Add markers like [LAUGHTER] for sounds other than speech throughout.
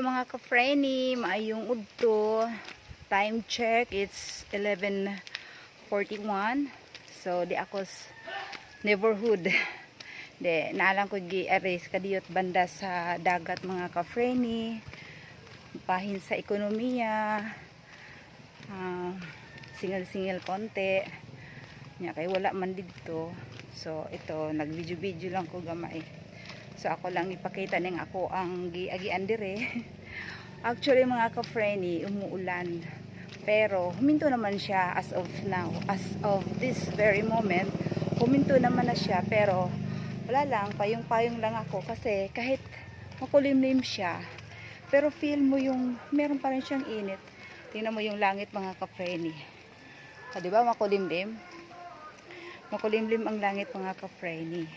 Hello mga ka-frenny, maayong udto. Time check, it's 11.41. So, di ako neighborhood. Di, naalang ko gi-aris kadiyot banda sa dagat mga ka-frenny. Pahin sa ekonomiya. Ah, singil-singil konti. Nya kay wala man dito. So, ito, nag-video-video lang ko gamay. So ako lang ipakita ning ako ang giagian dire. [LAUGHS] Actually mga ka-frenny, umuulan. Pero huminto naman siya as of now, as of this very moment. Huminto naman na siya pero wala lang, payong-payong lang ako kasi kahit makulimlim siya, pero feel mo yung meron pa rin siyang init. Tingnan mo yung langit mga ka-frenny. Ah, di ba makulimlim? Makulimlim ang langit mga ka-frenny.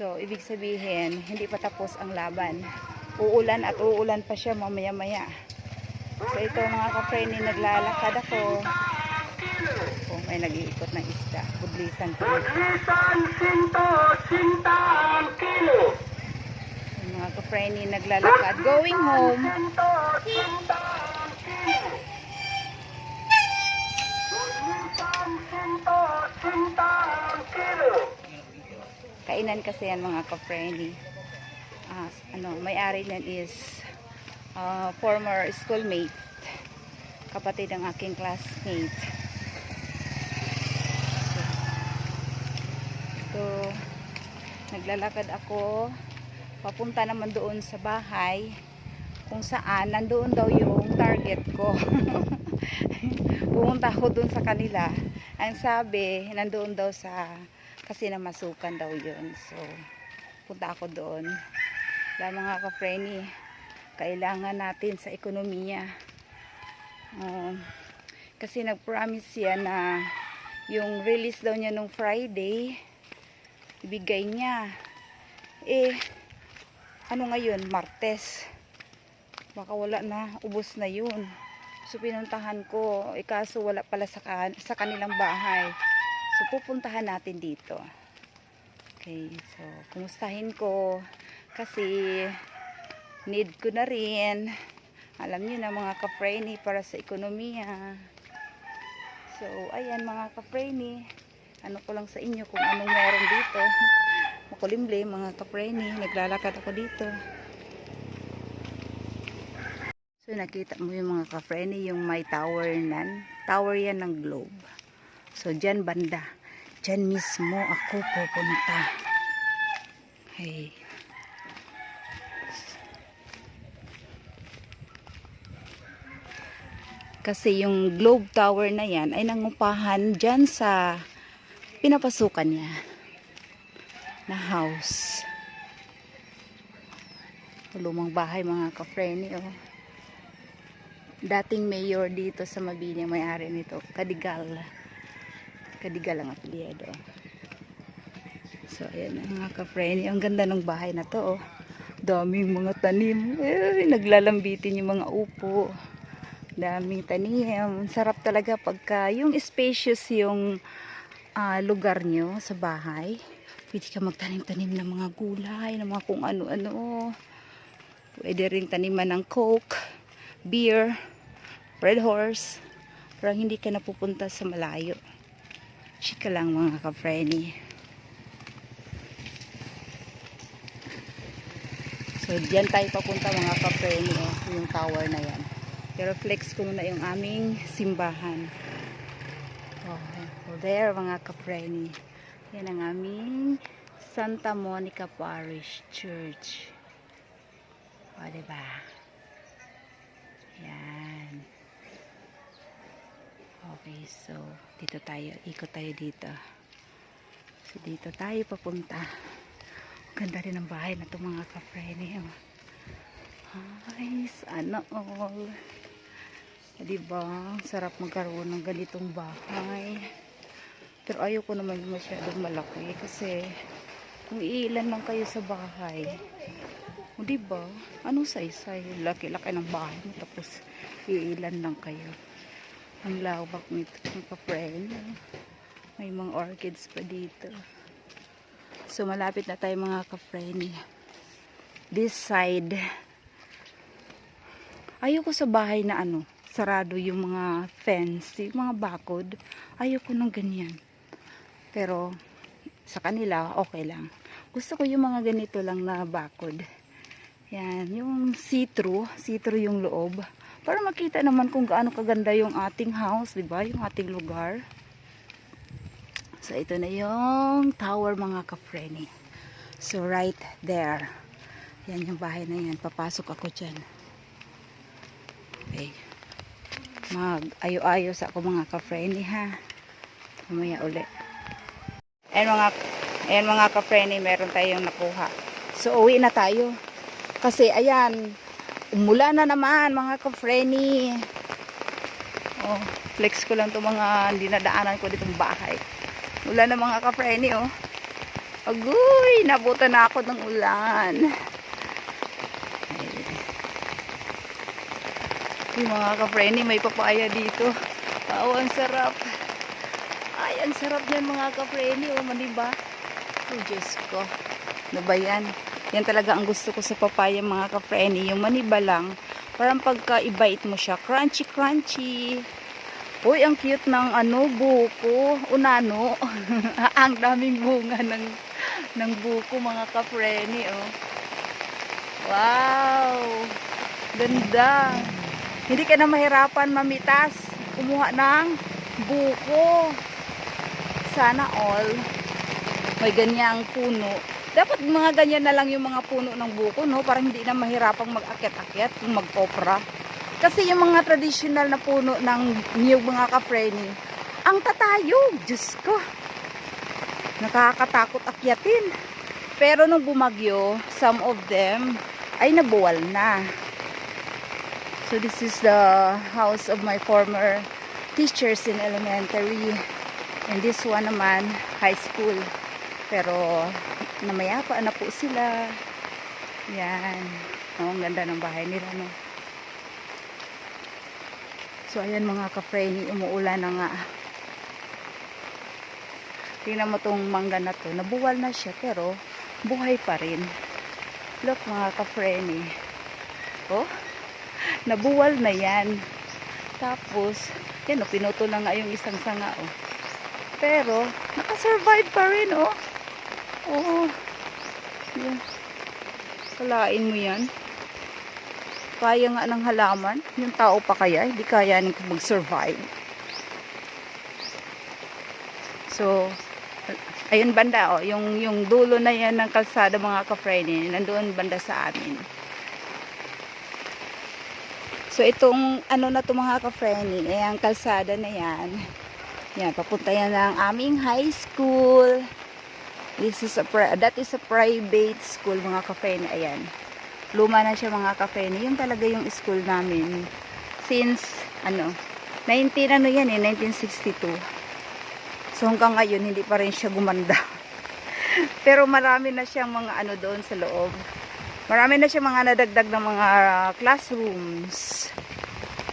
So, ibig sabihin, hindi pa tapos ang laban. Uulan at uulan pa siya mamaya-maya. So, ito mga ka-friendly, naglalakad ako. Kung may nag-iikot ng isda, budlisan ko. Isang sinto, sinta ang kilo. Mga ka-friendly, naglalakad. Going home. Sinto, sinta ang kilo. Isang sinto, sinta ang kilo. Kainan kasi yan mga ka-friendly. Ah, ano, may-ari niyan is ah, former schoolmate. Kapatid ng aking classmate. So, naglalakad ako. Papunta naman doon sa bahay. Kung saan, nandoon daw yung target ko. [LAUGHS] Pumunta ako doon sa kanila. Ang sabi, nandoon daw sa kasi namasukan daw yun. So, punta ako doon. Dahil mga ka-frenny, kailangan natin sa ekonomiya. Um, kasi nag-promise siya na yung release daw niya nung Friday, ibigay niya. Eh, ano ngayon? Martes. Baka wala na, ubos na yun. So, pinuntahan ko. Eh, kaso wala pala sa, kan sa kanilang bahay. So, pupuntahan natin dito. Okay, so, kumustahin ko. Kasi, need ko na rin. Alam niyo na mga ka-frenny para sa ekonomiya. So, ayan mga ka-frenny. Ano ko lang sa inyo kung anong meron dito. [LAUGHS] Makulimlim mga ka-frenny. Naglalakad ako dito. So, nakita mo yung mga ka-frenny, yung may tower nan. Tower yan ng globe. So, dyan banda. Dyan mismo ako pupunta. Hey. Kasi yung globe tower na yan ay nangupahan dyan sa pinapasukan niya na house. Lumang bahay mga ka-frenny oh. Dating mayor dito sa Mabini may-ari nito, Kadigal. Kadigal ang apelyido. So, ayan mga ka-frenny. Ang ganda ng bahay na to, oh. Daming mga tanim. Eh, naglalambitin yung mga upo. Daming tanim. Sarap talaga pagka yung spacious yung ah, lugar nyo sa bahay. Pwede ka magtanim-tanim ng mga gulay, ng mga kung ano-ano. Pwede rin taniman ng coke, beer, red horse. Pero hindi ka napupunta sa malayo. Chika lang mga ka-frenny. So, diyan tayo papunta mga ka-frenny. Oh, yung tower na yan. Pero flex ko muna yung aming simbahan. Oh, there mga ka-frenny. Yan ang aming Santa Monica Parish Church. O, diba? Yan. Okay, so dito tayo. Ikot tayo dito. So dito tayo papunta. Ganda rin ang bahay na ito mga. Oh. Ay, sana all. Diba? Sarap magkaroon ng ganitong bahay. Pero ayoko naman masyadong malaki kasi kung iilan lang kayo sa bahay, o diba? Anong size-size? Laki-laki ng bahay mo tapos iilan lang kayo. Ang lawak nito ng ka-friend. May mga orchids pa dito. So malapit na tayo mga ka-friend. This side Ayoko sa bahay na ano, sarado yung mga fence, yung mga bakod. Ayoko ng ganyan. Pero sa kanila, okay lang. Gusto ko yung mga ganito lang na bakod. Yan, yung see-through, see-through yung loob. Para makita naman kung gaano kaganda yung ating house, di ba? Yung ating lugar. So, ito na yung tower mga ka-frenny. So, right there. Yan yung bahay na yan. Papasok ako dyan. Okay. Mag-ayo-ayos ako mga ka-frenny ha. Mamaya uli. Ayan mga, ayan mga ka-frenny, meron tayong nakuha. So, uwi na tayo. Kasi, ayan, umulan na naman mga ka-frenny. Oh, flex ko lang itong mga dinadaanan ko ditong bahay. Ulan na mga ka-frenny, oh. Agoy, nabutan na ako ng ulan. Yung mga ka-frenny, may papaya dito. Wow, ang sarap. Ay, ang sarap yan mga ka-frenny, oh, maniba. Oh, Diyos ko. Ano ba yan? Yan talaga ang gusto ko sa papaya mga ka-frenny. Yung maniba lang, parang pagka i-bite mo siya, crunchy, crunchy. Uy, ang cute ng ano, buko. Unano. [LAUGHS] ang daming bunga ng, ng buko mga ka-frenny, oh. Wow! Ganda! Hindi ka na mahirapan mamitas. Kumuha ng buko. Sana all may ganyang puno. Dapat mga ganyan na lang yung mga puno ng buko, no? Para hindi na mahirapang mag-akit-akit, mag-opera. Kasi yung mga traditional na puno ng niyog mga ka-frenny, ang tatayog, Diyos ko. Nakakatakot akyatin. Pero nung bumagyo, some of them ay nabuwal na. So this is the house of my former teachers in elementary. And this one naman, high school. Pero namayapa na po sila. Yan. Oh, ang ganda ng bahay nila, no? So, ayan mga ka-frenny, umuulan na nga. Tingnan mo tong mangga na to. Nabuwal na siya, pero buhay pa rin. Look mga ka-frenny. Oh, nabuwal na yan. Tapos, yan o, pinuto na nga yung isang sanga, oh. Pero, nakasurvive pa rin, oh. Oo. Yan. Kalain mo yan. Kaya nga ng halaman. Yung tao pa kaya, hindi kaya nang mag-survive. So, ayun banda, oh, yung, yung dulo na yan ng kalsada mga ka-friend, nandoon banda sa amin. So, itong ano na to mga ka-friend, eh, ang kalsada na yan. Yan, papunta yan ng aming high school. This is a, that is a private school mga ka-friend, ayan. Luma na siya mga ka-friend. Yun talaga yung school namin. Since, ano, 19, ano yan eh, 1962. So hanggang ngayon, hindi pa rin siya gumanda. [LAUGHS] Pero marami na siyang mga ano doon sa loob. Marami na siyang mga nadagdag ng mga classrooms.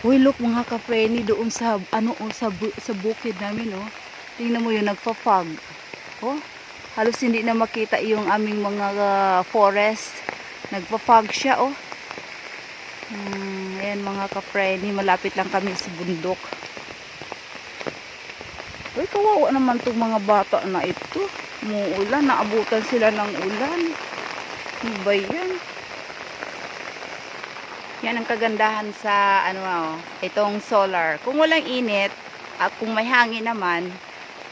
Uy, look mga ka-friendly doon sa, ano, oh, sa, bu- sa bukid namin, oh. Tingnan mo yun, nagpa-fog. Oh, halos hindi na makita yung aming mga uh, forest. Nagpa-fog siya, oh. Hmm, ayan mga ka-friendly, malapit lang kami sa bundok. Uy, kawawa naman itong mga bata na ito. Muulan, naabutan sila ng ulan. Ano ba yan? Yan ang kagandahan sa ano oh, itong solar. Kung walang init at kung may hangin naman,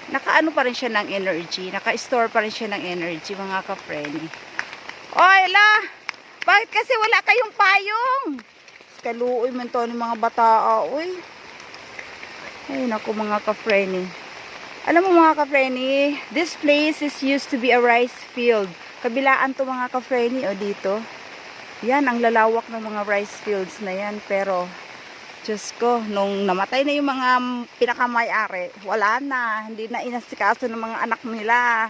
nakaano pa rin siya ng energy, naka-store pa rin siya ng energy mga ka-friend. Oy, la! Bakit kasi wala kayong payong? Kaluoy man to ng mga bata, oy. Ay, naku mga ka-friend. Alam mo mga ka-friend, this place is used to be a rice field. Kabilaan to mga ka-friend, o dito. Yan, ang lalawak ng mga rice fields na yan. Pero, Diyos ko, nung namatay na yung mga pinakamay-ari, wala na. Hindi na inasikaso ng mga anak nila.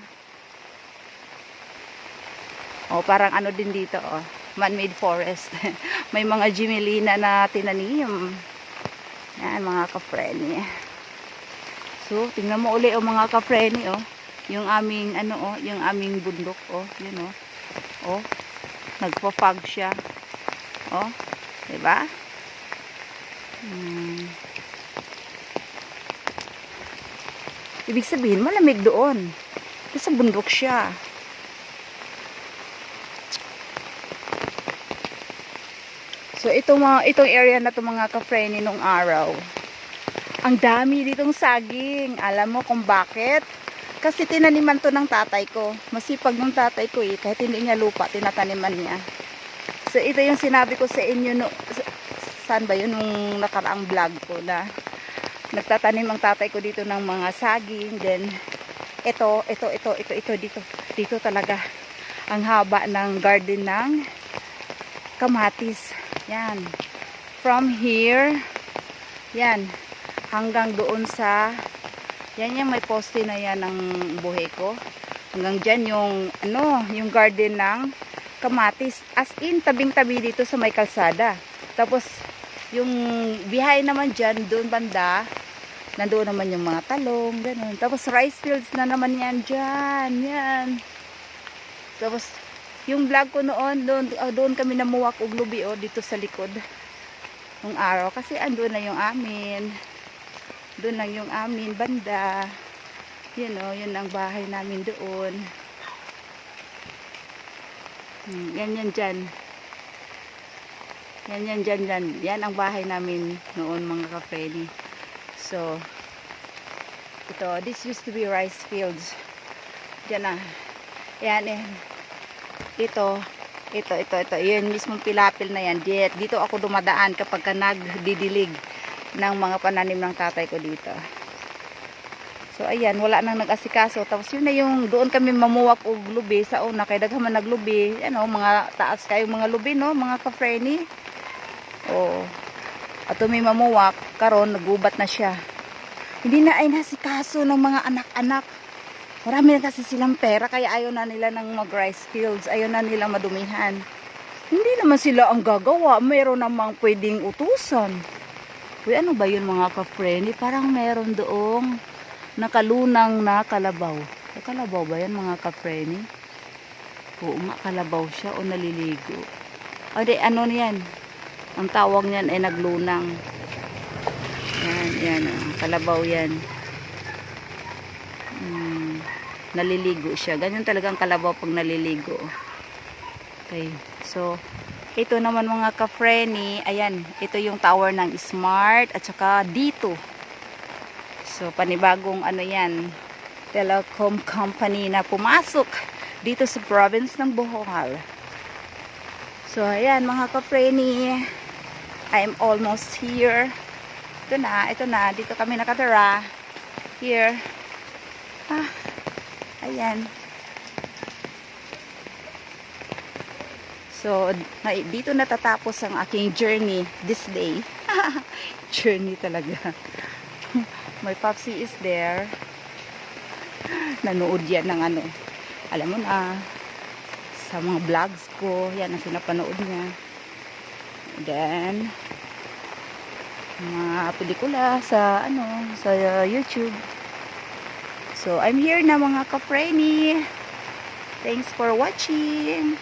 O, parang ano din dito, oh. Man-made forest. [LAUGHS] May mga jimelina na tinanim. Yan, mga ka-frenny. So, tingnan mo uli, oh, mga ka-frenny, oh. Yung aming, ano, oh, yung aming bundok, oh. Yun, oh. Oh, nagpa-fog siya. Oh, 'di ba? Hmm. Ibig sabihin, malamig doon. Kasi bundok siya. So, itong, mga, itong area na to mga ka-friendly nung araw. Ang dami ditong saging. Alam mo kung bakit? Kasi tinaniman to ng tatay ko. Masipag ng tatay ko eh. Kahit hindi niya lupa, tinataniman niya. So, ito yung sinabi ko sa inyo. No, sa- saan ba yun? Nung nakaraang vlog ko na nagtatanim ang tatay ko dito ng mga saging. Then, ito, ito, ito, ito, ito, dito. Dito talaga ang haba ng garden ng kamatis. Yan. From here, yan, hanggang doon sa, yan yung may poste na yan ng buhay ko. Hanggang dyan yung, ano, yung garden ng kamatis. As in, tabing-tabi dito sa may kalsada. Tapos, yung bihay naman dyan, doon banda, nandoon naman yung mga talong, ganun. Tapos, rice fields na naman yan dyan, yan. Tapos, yung vlog ko noon, doon, ah, doon kami namuwak og lubi oh, dito sa likod. Nung araw. Kasi andun na yung amin. Doon lang yung amin, banda. Yun oh, yun ang bahay namin doon. Hmm, yan yan dyan. Yan yan dyan dyan. Yan ang bahay namin noon mga ka-Freddy. So, ito, this used to be rice fields. Diyan na. Yan eh ito, ito, ito, ito, yun mismong pilapil na yan. Di- Dito ako dumadaan kapag ka nagdidilig ng mga pananim ng tatay ko dito. So, ayan, wala nang nag-asikaso. Tapos yun na yung, doon kami mamuwak og lubi sa una. Kaya daghaman naglubi. Ano, mga taas kayo mga lubi, no? Mga ka-freni. Oo. At may mamuwak, karon nagubat na siya. Hindi na ay nasikaso ng mga anak-anak. Marami na kasi silang pera kaya ayaw na nila ng mag rice fields. Ayaw na nila madumihan. Hindi naman sila ang gagawa. Meron namang pwedeng utusan. Uy, ano ba yun mga ka-friendly? Parang meron doong nakalunang na kalabaw. Ay, kalabaw ba yan mga ka-friendly? Oo nga, kalabaw siya o naliligo. O di, ano niyan? Ang tawag niyan ay naglunang. Yan, yan. ah, Kalabaw yan. Mm, naliligo siya. Ganyan talagang kalabaw pag naliligo. Okay. So, ito naman mga ka-freni. Ayan, ito yung tower ng Smart at saka dito. So, panibagong ano yan, telecom company na pumasok dito sa province ng Bohol. So, ayan mga ka-freni. I'm almost here. Ito na, ito na. Dito kami nakatira. Here. Ah, ayan. So, dito natatapos ang aking journey this day. [LAUGHS] journey talaga. [LAUGHS] My popsy is there. Nanood yan ng ano. Alam mo na, sa mga vlogs ko, yan ang pinapanood niya. Then, mga pelikula sa ano, sa YouTube. So, I'm here na mga ka-freni. Thanks for watching.